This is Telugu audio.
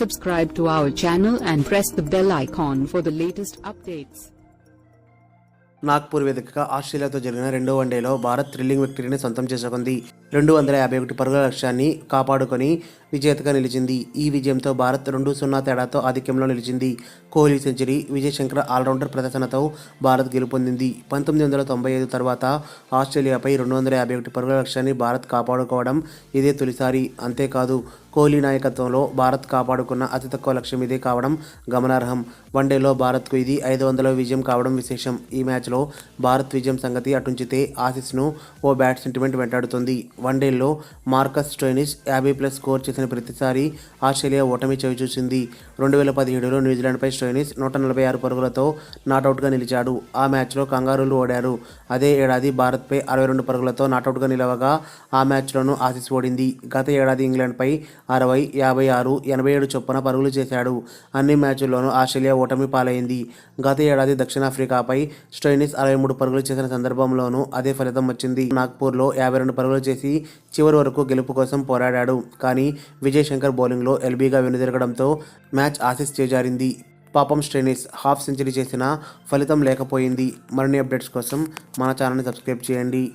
Subscribe to our channel and press the bell icon for the latest updates. Nagpur వేదికగా ఆస్ట్రేలియాతో జరిగిన రెండో వన్డేలో భారత్ థ్రిల్లింగ్ విక్టరీని సొంతం చేసుకుంది రెండు వందల యాభై ఒకటి పరుగుల లక్ష్యాన్ని కాపాడుకొని విజేతగా నిలిచింది. ఈ విజయంతో భారత్ రెండు సున్నా తేడాతో ఆధిక్యంలో నిలిచింది. Kohli century Vijay Shankar all rounder ప్రదర్శనతో భారత్ గెలుపొందింది. పంతొమ్మిది వందల తొంభై ఐదు తర్వాత ఆస్ట్రేలియాపై రెండు వందల యాభై ఒకటి పరుగుల లక్ష్యాన్ని భారత్ కాపాడుకోవడం ఇదే తొలిసారి. అంతేకాదు కోహ్లీ నాయకత్వంలో భారత్ కాపాడుకున్న అతి తక్కువ లక్ష్యం ఇదే కావడం గమనార్హం. వన్డేలో భారత్కు ఇది ఐదు వందల విజయం కావడం విశేషం. ఈ మ్యాచ్లో భారత్ విజయం సంగతి అటుంచితే ఆసీస్ను ఓ బ్యాట్ సెంటిమెంట్ వెంటాడుతుంది. వన్డేల్లో మార్కస్ స్టోయినిస్ యాభై ప్లస్ స్కోర్ చేసిన ప్రతిసారి ఆస్ట్రేలియా ఓటమి చవిచూసింది రెండు వేల పదిహేడులో న్యూజిలాండ్పై స్టోయినిస్ నూట నలభై ఆరు పరుగులతో నాటౌట్గా నిలిచాడు. ఆ మ్యాచ్లో కంగారులు ఓడారు. అదే ఏడాది భారత్పై అరవై రెండు పరుగులతో నాటౌట్గా నిలవగా ఆ మ్యాచ్లోనూ ఆసీస్ ఓడింది. గత ఏడాది ఇంగ్లాండ్పై అరవై యాభై ఆరు ఎనభై ఏడు చొప్పున పరుగులు చేశాడు. అన్ని మ్యాచ్ల్లోనూ ఆస్ట్రేలియా ఓటమి పాలైంది. గత ఏడాది దక్షిణాఫ్రికాపై స్టోయినిస్ అరవై మూడు పరుగులు చేసిన సందర్భంలోనూ అదే ఫలితం వచ్చింది. నాగ్పూర్లో యాభై రెండు పరుగులు చేసి చివరి వరకు గెలుపు కోసం పోరాడాడు. కానీ విజయ్ శంకర్ బౌలింగ్లో ఎల్బీగా వెనుదిరగడంతో మ్యాచ్ ఆసీస్ చేజారింది. పాపం స్టెనిస్ హాఫ్ సెంచరీ చేసిన ఫలితం లేకపోయింది. మరిన్ని అప్డేట్స్ కోసం మన ఛానల్ని సబ్స్క్రైబ్ చేయండి.